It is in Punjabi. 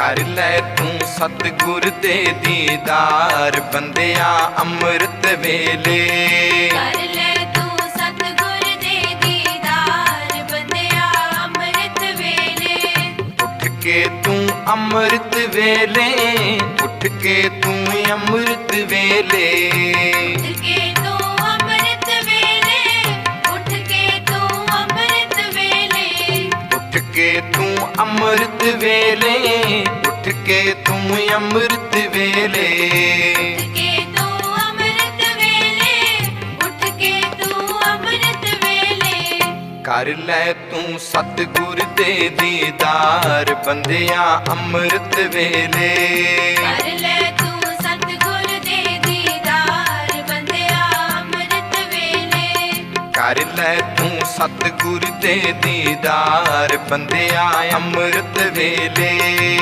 ਕਰ ਲੈ ਤੂੰ ਸਤਿਗੁਰ ਦੇ ਦੀਦਾਰ ਬੰਦਿਆ ਅੰਮ੍ਰਿਤ ਵੇਲੇ। ਕਰ ਲੈ ਤੂੰ ਸਤਿਗੁਰ ਦੇ ਦੀਦਾਰ ਬੰਦਿਆ ਅੰਮ੍ਰਿਤ ਵੇਲੇ। ਉੱਠ ਕੇ ਤੂੰ ਅੰਮ੍ਰਿਤ ਵੇਲੇ ਉੱਠ ਕੇ ਤੂੰ ਅੰਮ੍ਰਿਤ ਵੇਲੇ। ਉੱਠ ਕੇ ਤੂੰ ਅੰਮ੍ਰਿਤ ਵੇਲੇ ਉੱਠ ਕੇ ਤੂੰ ਅੰਮ੍ਰਿਤ ਵੇਲੇ। ਕੇ ਤੂੰ ਅੰਮ੍ਰਿਤ ਵੇਲੇ। ਕਰ ਲੈ ਤੂੰ ਸਤਿਗੁਰ ਦੇ ਦੀਦਾਰ ਬੰਦਿਆ ਅੰਮ੍ਰਿਤ ਵੇਲੇ। ਕਰ ਲੈ ਤੂੰ ਸਤਿਗੁਰ ਦੇ ਦੀਦਾਰ ਬੰਦਿਆ ਅੰਮ੍ਰਿਤ ਵੇਲੇ। ਕਰ ਲੈ ਤੂੰ ਸਤਿਗੁਰ ਦੇ ਦੀਦਾਰ ਬੰਦਿਆ ਅੰਮ੍ਰਿਤ ਵੇਲੇ।